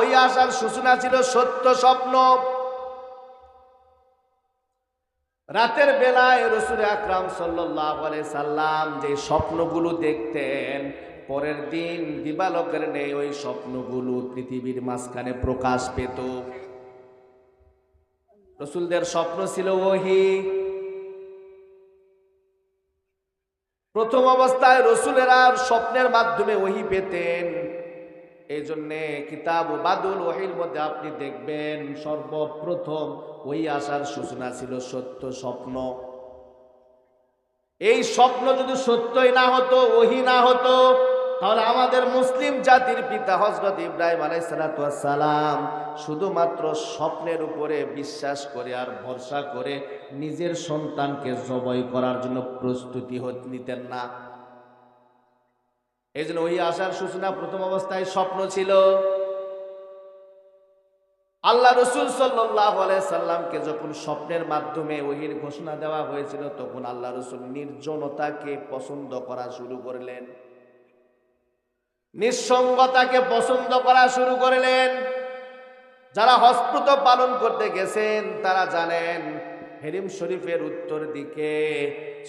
ওই সূচনা ছিল সত্য স্বপ্ন। রাতের বেলায় রসুল আকরাম সাল্লাহ সাল্লাম যে স্বপ্নগুলো দেখতেন, পরের দিন দিবালকের নেই ওই স্বপ্নগুলো পৃথিবীর মাঝখানে প্রকাশ পেত। রসুলদের স্বপ্ন ছিল ওহি। প্রথম অবস্থায় রসুলেরা স্বপ্নের মাধ্যমে ওহি পেতেন। এই জন্যে কিতাব বাদুল ওহির মধ্যে আপনি দেখবেন সর্বপ্রথম ওই আসার সূচনা ছিল সত্য স্বপ্ন। এই স্বপ্ন যদি সত্যই না হতো, ওহি না হতো, তাহলে আমাদের মুসলিম জাতির পিতা হজরত ইব্রাহিম আলাইসালাম শুধুমাত্র স্বপ্নের উপরে বিশ্বাস করে আর ভরসা করে নিজের সন্তানকে জবই করার জন্য প্রস্তুতি নিতেন না। এই জন্য ওই আসার সূচনা প্রথম অবস্থায় স্বপ্ন ছিল। আল্লাহ রসুল সাল্লাহ সাল্লামকে যখন স্বপ্নের মাধ্যমে ওহির ঘোষণা দেওয়া হয়েছিল, তখন আল্লাহ রসুল নির্জনতাকে পছন্দ করা শুরু করলেন। নিঃসঙ্গতাকে পছন্দ করা শুরু করলেন। যারা হস্পিত পালন করতে গেছেন, তারা জানেন হেরিম শরীফের উত্তর দিকে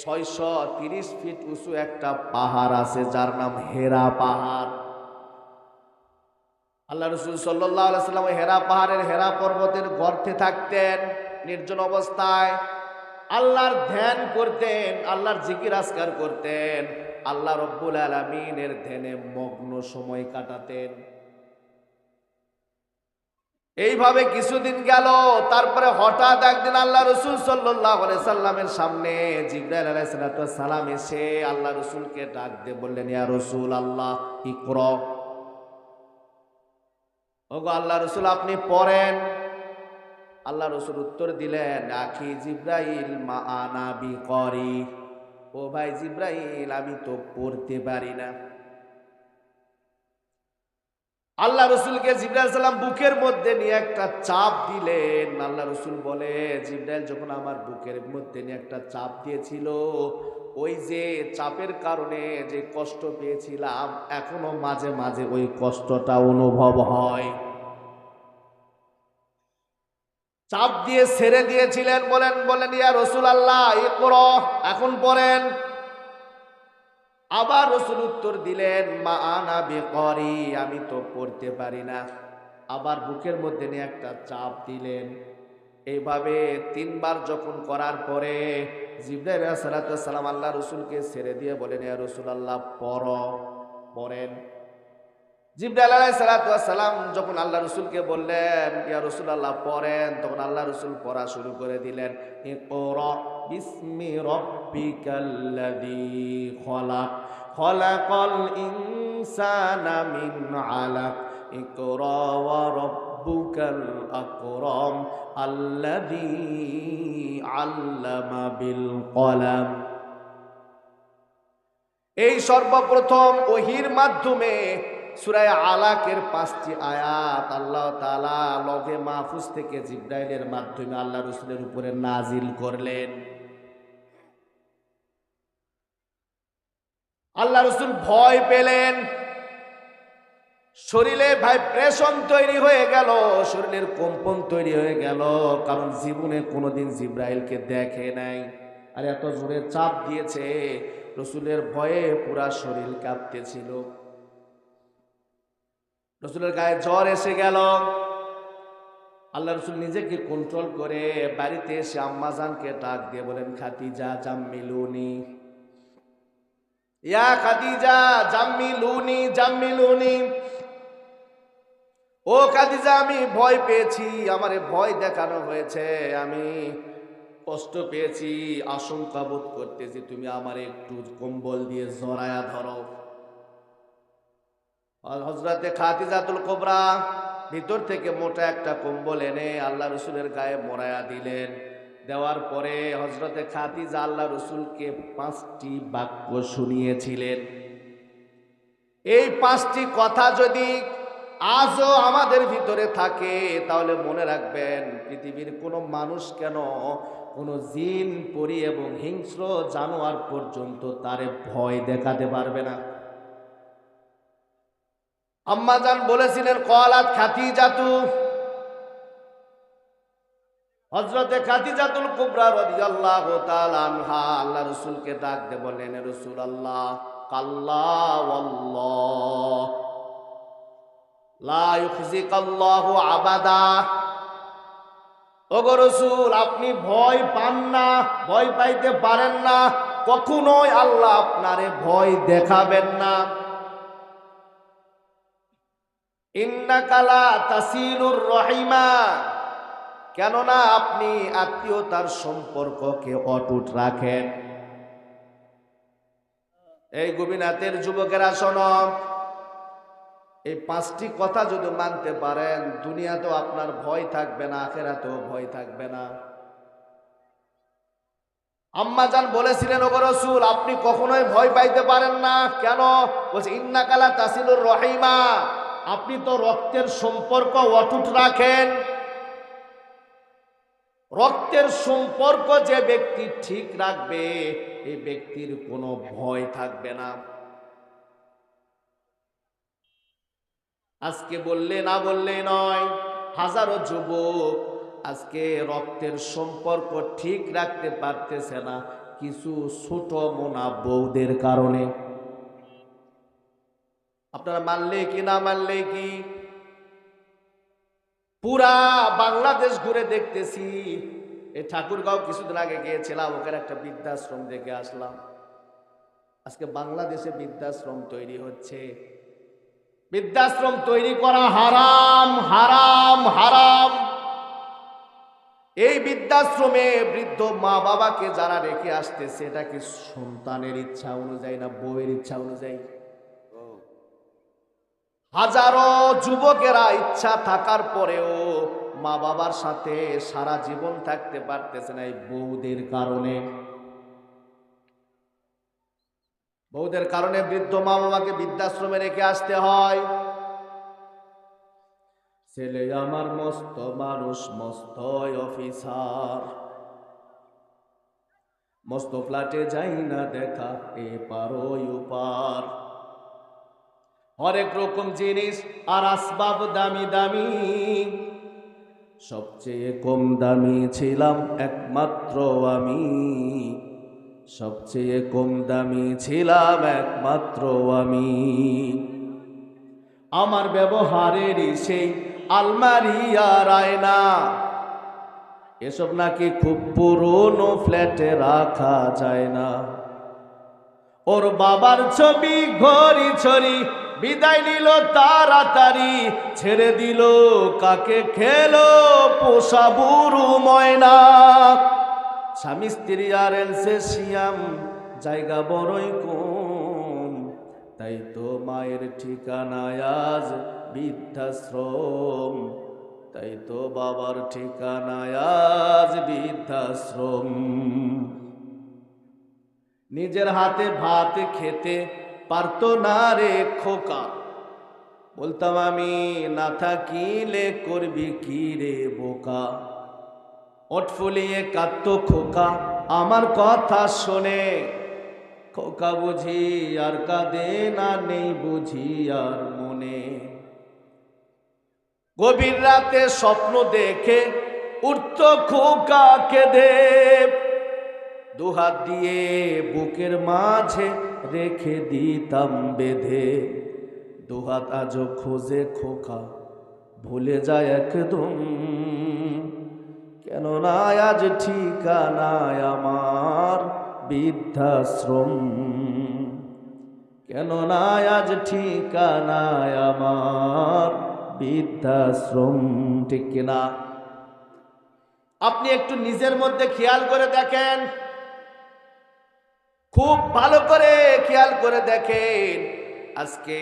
ছয়শো তিরিশ ফিট উঁচু একটা পাহাড় আছে, যার নাম হেরা পাহাড়। আল্লাহ রসুল সাল্লাম হেরা পাহাড়ের হেরা পর্বতের গর্তে থাকতেন, নির্জন অবস্থায়। আল্লাহর ধ্যান করতেন, আল্লাহর জিকির আসকার করতেন, আল্লাহ রব্বুল আলমিনের ধ্যানে মগ্ন সময় কাটাতেন। এইভাবে কিছুদিন গেল, তারপরে হঠাৎ একদিন আল্লাহ রসুল সাল্লাহ সাল্লামের সামনে সালাম এসে আল্লাহ রসুলকে ডাক দিয়ে বললেন, ইয়া রসুল আল্লাহ, ইকর। ওগো আল্লাহ রসুল, আপনি পড়েন। আল্লাহ রসুল উত্তর দিলেন, আখি জিব্রাইল মা আনাবি করি ও ভাই জিব্রাইল, আমি তো পড়তে পারি না। আল্লাহ রসুলকে জিব্রাইল সাল্লাম বুকের মধ্যে নিয়ে একটা চাপ দিলেন। আল্লাহ রসুল বলে, জিব্রাইল যখন আমার বুকের মধ্যে নিয়ে একটা চাপ দিয়েছিল, ওই যে চাপের কারণে যে কষ্ট পেয়েছিলাম, এখনও মাঝে মাঝে ওই কষ্টটা অনুভব হয়। চাপ দিয়ে ছেড়ে দিয়েছিলেন, বলেন বলেন, ইয়া রসুল আল্লাহ এখন পড়েন। আবার রসুল উত্তর দিলেন, মা আনা বেকরি আমি তো পড়তে পারি না। আবার বুকের মধ্যে নিয়ে একটা চাপ দিলেন। এইভাবে তিনবার যখন করার পরে জিব্রাইল সালাম আল্লাহ রসুলকে ছেড়ে দিয়ে বলেন, ইয়া রসুল আল্লাহ পর পড়েন জিব্রাইল যখন আল্লাহ রসুলকে বললেন, ইয়া রসুল আল্লাহ পড়েন তখন আল্লাহ রসুল পড়া শুরু করে দিলেন। বিসমি রব্বিকাল্লাযী খলাক, খলাকাল ইনসানা মিন আলাক, ইকরা ওয়া রব্বুকাল আকরাম, আল্লাযী আল্লামা বিল কলাম। এই সর্বপ্রথম ওহির মাধ্যমে সুরায় আলাকের পাঁচটি আয়াত আল্লাহ তালা লগে মাহফুজ থেকে জিব্রাইলের মাধ্যমে আল্লাহ রসুলের উপরে নাজিল করলেন। আল্লাহ রসুল ভয় পেলেন। শরীরে ভাইব্রেশন তৈরি হয়ে গেল, শরীরের কম্পন তৈরি হয়ে গেল, কারণ জীবনে কোনোদিন জিব্রাইলকে দেখে নাই। আর এত জোরে চাপ দিয়েছে, রসুলের ভয়ে পুরা শরীর কাঁপতেছিল। রসুলের গায়ে জ্বর এসে গেল। আল্লাহ রসুল নিজেকে কন্ট্রোল করে বাড়িতে এসে আম্মাজানকে ডাক দিয়ে বলেন খাতিজা জাম্মিলুনি। ইয়া খাদিজা, জাম্মিলুনি জাম্মিলুনি। ও খাদিজা, আমি ভয় পেয়েছি, আমারে ভয় দেখানো হয়েছে, আমি কষ্ট পেয়েছি, আশঙ্কা বোধ করতেছি, তুমি আমার একটু কম্বল দিয়ে জড়ায়া ধরো। হজরতে খাতিজাতুল কোবরা ভিতর থেকে মোটা একটা কম্বল এনে আল্লাহ রসুলের গায়ে মোড়ায়া দিলেন। দেওয়ার পরে হজরতে খাতিজা আল্লাহ রসুলকে পাঁচটি বাক্য শুনিয়েছিলেন। এই পাঁচটি কথা যদি আজও আমাদের ভিতরে থাকে, তাহলে মনে রাখবেন পৃথিবীর কোনো মানুষ কেন কোনো জিন, পরি এবং হিংস্র জানোয়ার পর্যন্ত তারে ভয় দেখাতে পারবে না। আম্মাজান বলেছিলেন, কলাত খাতি জাতু হজরতে খাদিজাতুল কুবরা রাদিয়াল্লাহু তাআলা আনহা আল্লাহ রাসূলকে ডাক দিয়ে বললেন রাসূল আল্লাহ কাল্লা ওয়াল্লাহ, লা ইউখজিকাল্লাহু আবাদা। ওগো রসুল, আপনি ভয় পান না, ভয় পাইতে পারেন না, কখনোই আল্লাহ আপনারে ভয় দেখাবেন না। ইন্নাকালা তাসিলুর রহিমা। কেননা আপনি আত্মীয়তার সম্পর্ককে অটুট রাখেন। এই গোপীনাথের যুবকেরা, শোন, এই পাঁচটি কথা যদি মানতে পারেন, দুনিয়াতেও আপনার ভয় থাকবে না, আখেরাতেও ভয় থাকবে না। আম্মাজান বলেছিলেন, ওগো রসুল, আপনি কখনোই ভয় পাইতে পারেন না। কেন? বলছে ইন্নাকালা তাসিলুর রহিমা। আপনি তো রক্তের সম্পর্ক অটুট রাখেন। রক্তের সম্পর্ক যে ব্যক্তি ঠিক রাখবে এই ব্যক্তির কোনো ভয় থাকবে না। আজকে বললে না বললে নয়, হাজারো যুবক আজকে রক্তের সম্পর্ক ঠিক রাখতে পারতেছে না, কিছু ছোট মোনা বৌদের কারণে। আপনারা মানলে কি না মানলে কি? পুরা বাংলাদেশ ঘুরে দেখতেছি। এই ঠাকুরগাঁও কিছুদিন আগে গিয়েছিলাম, ওখানে একটা বৃদ্ধাশ্রম দেখে আসলাম। আজকে বাংলাদেশে বৃদ্ধাশ্রম তৈরি হচ্ছে। বৃদ্ধাশ্রম তৈরি করা হারাম হারাম হারাম। এই বৃদ্ধাশ্রমে বৃদ্ধ মা বাবাকে যারা রেখে আসতেছে, এটা কি সন্তানের ইচ্ছা অনুযায়ী না বউয়ের ইচ্ছা অনুযায়ী? হাজারো যুবকেরা ইচ্ছা থাকার পরেও মা বাবার সাথে সারা জীবন থাকতে পারতেছে না এই বউদের কারণে। বউদের কারণে বৃদ্ধ মা বাবাকে বৃদ্ধাশ্রমে রেখে আসতে হয়। ছেলে আমার মস্ত মানুষ, মস্ত অফিসার। মস্ত ফ্ল্যাটে যাই না দেখা, এ পারো পার। হরেক রকম জিনিস আর আসবাব দামি দামি। সবচেয়ে কম দামি ছিলাম একমাত্র আমি। সবচেয়ে কম দামি ছিলাম একমাত্র আমি। আমার ব্যবহারের সেই আলমারি আর আয়না। এসব নাকি খুব পুরনো ফ্ল্যাটে রাখা যায় না। ওর বাবার ছবি, ঘড়ি, ছড়ি বিদায় নিল তাড়াতাড়ি, ছেড়ে দিল কাকে খেলো পোষা বুড়ু ময়না। স্বামী স্ত্রী আর এলসে শিয়াম জায়গা বড়ই কম। তাই তো মায়ের ঠিকানায় আজ বৃদ্ধাশ্রম। তাই তো বাবার ঠিকানায় আজ বৃদ্ধাশ্রম। নিজের হাতে ভাত খেতে পারতো না রে খোকা। বলতাম, আমি না থাকিলে করবি কি রে বোকা? ওট ফুলিয়ে কাঁদত খোকা। আমার কথা শোনে। খোকা বুঝি আর কাঁদে না, নেই বুঝি আর মনে। গভীর রাতে স্বপ্ন দেখে উঠত খোকা কেঁদে। দুহাত দিয়ে বুকের মাঝে রেখে দিতাম বেঁধে। দুহাত আজ খোঁজে খোকা, ভুলে যায় একদম। কেন না আজ ঠিকানায় আমার বৃদ্ধাশ্রম। কেন না আজ ঠিকানায় আমার বৃদ্ধাশ্রম, ঠিক কিনা? আপনি একটু নিজের মধ্যে খেয়াল করে দেখেন। খুব ভালো করে খেয়াল করে দেখেন। আজকে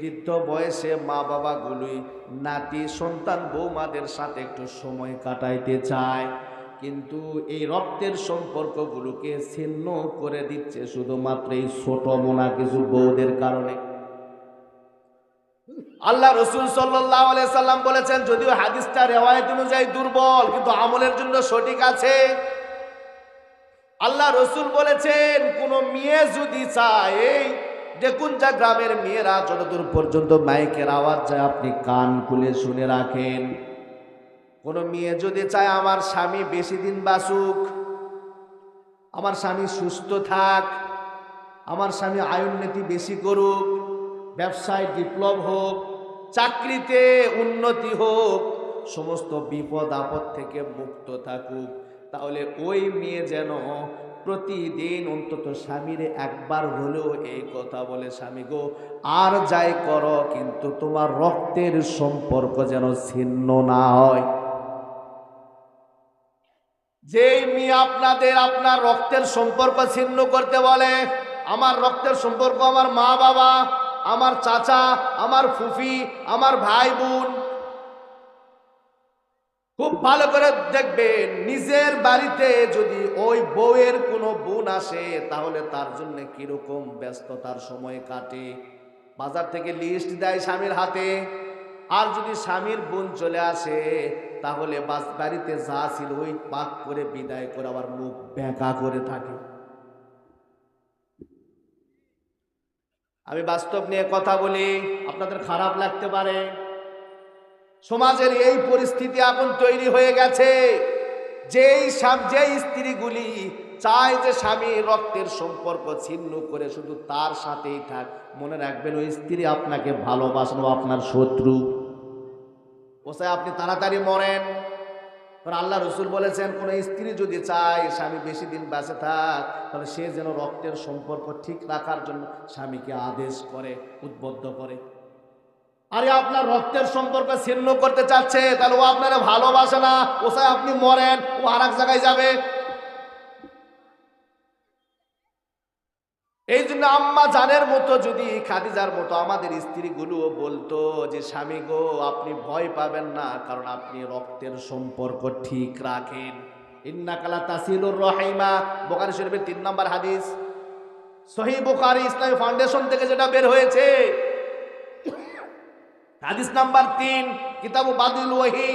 বৃদ্ধ বয়সে মা বাবাগুলি নাতি, সন্তান বৌমাদের সাথে একটু সময় কাটাইতে চায়। কিন্তু এই রক্তের সম্পর্কগুলোকে ছিন্ন করে দিচ্ছে শুধুমাত্র এই ছোট মোনা কিছু বউদের কারণে। আল্লাহ রসুল সাল্লাম বলেছেন, যদিও হাদিসটা রেওয়ায়ত অনুযায়ী দুর্বল, কিন্তু আমলের জন্য সঠিক আছে। আল্লাহ রসুল বলেছেন, কোন মেয়ে যদি চায়, এই যা গ্রামের মেয়েরা যতদূর পর্যন্ত মাইকের আওয়াজ যায়, আপনি কান খুলে শুনে রাখেন। কোনো মেয়ে যদি চায়, আমার স্বামী বেশি দিন বাসুক আমার স্বামী সুস্থ থাক, আমার স্বামী আয়োন্নতি বেশি করুক, ব্যবসায় বিপ্লব হোক, চাকরিতে উন্নতি হোক, সমস্ত বিপদ আপদ থেকে মুক্ত থাকুক। তাহলে ওই মেয়ে যেন প্রতিদিন অন্তত স্বামীরে একবার হলেও এই কথা বলে, স্বামী গো, আর যাই করো, কিন্তু তোমার রক্তের সম্পর্ক যেন ছিন্ন না হয়। যেই মেয়ে আপনাদের আপনার রক্তের সম্পর্ক ছিন্ন করতে বলে, আমার রক্তের সম্পর্ক আমার মা বাবা আমার চাচা, আমার ফুফি, আমার ভাই বোন খুব ভালো করে দেখবেন, নিজের বাড়িতে যদি ওই বউয়ের কোনো বোন আসে, তাহলে তার জন্য কীরকম ব্যস্ততার সময় কাটে। বাজার থেকে লিস্ট দেয় স্বামীর হাতে। আর যদি স্বামীর বোন চলে আসে, তাহলে বাড়িতে যা ছিল ওই পাক করে বিদায় করে আবার মুখ বেঁকা করে থাকে। আমি বাস্তব নিয়ে কথা বলি, আপনাদের খারাপ লাগতে পারে। সমাজের এই পরিস্থিতি এখন তৈরি হয়ে গেছে। যেই যেই স্ত্রীগুলি চায় যে স্বামী রক্তের সম্পর্ক ছিন্ন করে শুধু তার সাথেই থাক, মনে রাখবেন ওই স্ত্রী আপনাকে ভালোবাসলো আপনার শত্রু। ওসায় আপনি তাড়াতাড়ি মরেন। আল্লাহ রসুল বলেছেন, কোনো স্ত্রী যদি চায় স্বামী বেশি দিন বেঁচে থাক, তাহলে সে যেন রক্তের সম্পর্ক ঠিক রাখার জন্য স্বামীকে আদেশ করে, উদ্বুদ্ধ করে। আরে আপনার রক্তের সম্পর্ক ছিন্ন করতে চাচ্ছে, তাহলে ও আপনারা ভালোবাসে না। ও ওসায় আপনি মরেন, ও আর এক জায়গায় যাবে। এই জন্য আম্মা জানের মতো যদি খাদিজার মতো আমাদের স্ত্রীগুলো বলতো যে, স্বামী গো, আপনি ভয় পাবেন না, কারণ আপনি রক্তের সম্পর্ক ঠিক রাখেন। ইন্নাকালা তাসিলুর রহিমা বোকারি শরীফের তিন নম্বর হাদিস। সহি বোকারি ইসলামী ফাউন্ডেশন থেকে যেটা বের হয়েছে হাদিস নাম্বার তিন, কিতাবু বাদিল ওহি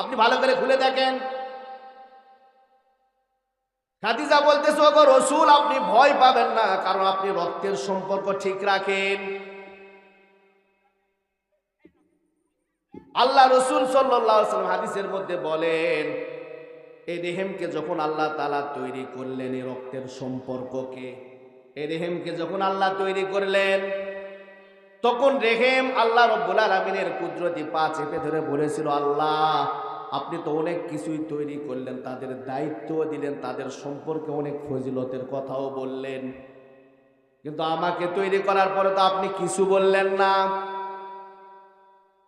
আপনি ভালো করে খুলে দেখেন। খাদিজা বলতেছে, ওগো রসুল, আপনি ভয় পাবেন না, কারণ আপনি রক্তের সম্পর্ক ঠিক রাখেন। আল্লাহ রসুল সাল্লাম হাদিসের মধ্যে বলেন এই রেহেমকে যখন আল্লাহ তালা তৈরি করলেন, এই রক্তের সম্পর্ককে এই রেহেমকে যখন আল্লাহ তৈরি করলেন তখন রেহেম আল্লাহ রব্বুল আলমিনের কুদরতি পা চেপে ধরে বলেছিল, আল্লাহ, আপনি তো অনেক কিছুই তৈরি করলেন, তাদের দায়িত্ব দিলেন, তাদের সম্পর্কে অনেক ফজিলতের কথাও বললেন। কিন্তু আমাকে তৈরি করার পরে তো আপনি কিছু বললেন না।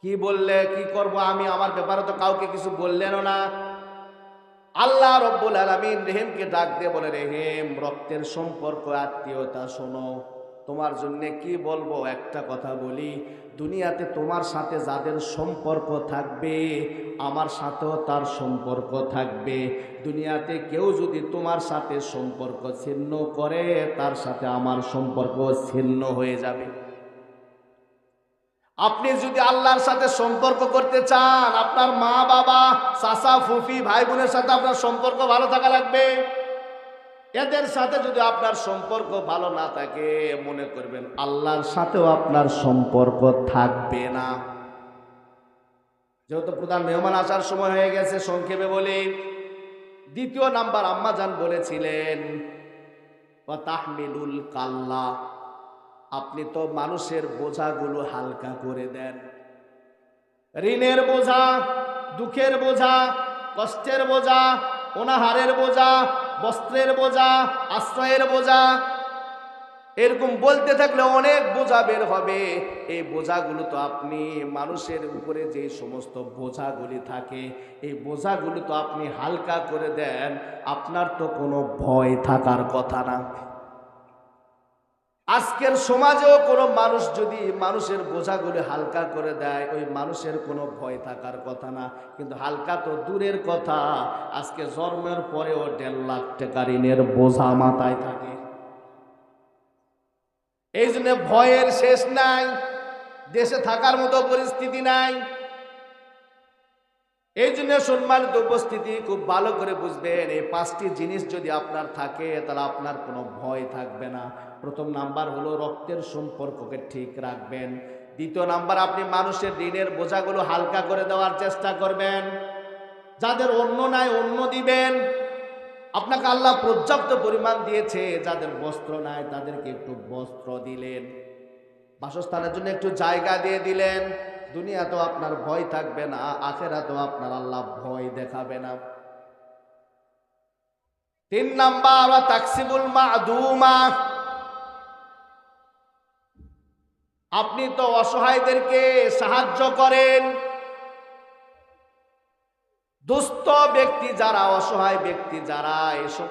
কি বললে, কি করব আমি, আমার ব্যাপারে তো কাউকে কিছু বললেনও না। আল্লাহ রব্বুল আলমিন রেহেমকে ডাক দিয়ে বলে, রেহেম, রক্তের সম্পর্ক, আত্মীয়তা শোনো। তোমার জন্য কি বলব? একটা কথা বলি, দুনিয়াতে তোমার সাথে যাদের সম্পর্ক থাকবে, আমার সাথেও তার সম্পর্ক থাকবে। দুনিয়াতে কেউ যদি তোমার সাথে সম্পর্ক ছিন্ন করে, তার সাথে আমার সম্পর্ক ছিন্ন হয়ে যাবে। আপনি যদি আল্লাহর সাথে সম্পর্ক করতে চান, আপনার মা বাবা চাচা, ফুফি ভাই বোনের সাথে আপনার সম্পর্ক ভালো থাকা লাগবে। এদের সাথে যদি আপনার সম্পর্ক ভালো না থাকে, মনে করবেন আল্লাহর সাথেও আপনার সম্পর্ক থাকবে না। যেহেতু প্রধান মেহমান আসার সময় হয়ে গেছে, সংক্ষেপে বলি, দ্বিতীয় নাম্বার আম্মাজান বলেছিলেন তাহমিলুল কাল্লা আপনি তো মানুষের বোঝাগুলো হালকা করে দেন। ঋণের বোঝা, দুঃখের বোঝা, কষ্টের বোঝা, অনাহারের বোঝা বস্ত্রের বোঝা, আশ্রয়ের বোঝা। এরকম বলতে থাকলে অনেক বোঝা বের হবে। এই বোঝাগুলো তো আপনি মানুষের উপরে যে সমস্ত বোঝাগুলি থাকে, এই বোঝাগুলো তো আপনি হালকা করে দেন। আপনার তো কোনো ভয় থাকার কথা না। আজকের সমাজেও কোনো মানুষ যদি মানুষের বোঝাগুলি হালকা করে দেয়, ওই মানুষের কোনো ভয় থাকার কথা না। কিন্তু হালকা তো দূরের কথা, আজকে জন্মের পরেও দেড় লাখ টাকা ঋণের বোঝা মাথায় থাকে। এই জন্য ভয়ের শেষ নাই, দেশে থাকার মতো পরিস্থিতি নাই। এই জন্য সম্মানিত উপস্থিতি খুব ভালো করে বুঝবেন, এই পাঁচটি জিনিস যদি আপনার থাকে, তাহলে আপনার কোনো ভয় থাকবে না। প্রথম নাম্বার হলো রক্তের সম্পর্ককে ঠিক রাখবেন। দ্বিতীয় নাম্বার, আপনি মানুষের ঋণের বোঝাগুলো হালকা করে দেওয়ার চেষ্টা করবেন। যাদের অন্য নাই, অন্য দিবেন। আপনাকে আল্লাহ পর্যাপ্ত পরিমাণ দিয়েছে, যাদের বস্ত্র নাই, তাদেরকে একটু বস্ত্র দিলেন। বাসস্থানের জন্য একটু জায়গা দিয়ে দিলেন। দুনিয়াতেও আপনার ভয় থাকবে না, আখেরাতেও আপনার আল্লাহ ভয় দেখাবে না। তিন নাম্বার তাকসিবুল মাদুমা। আপনি তো অসহায়দেরকে সাহায্য করেন। দুস্থ ব্যক্তি যারা, অসহায় ব্যক্তি যারা, এসব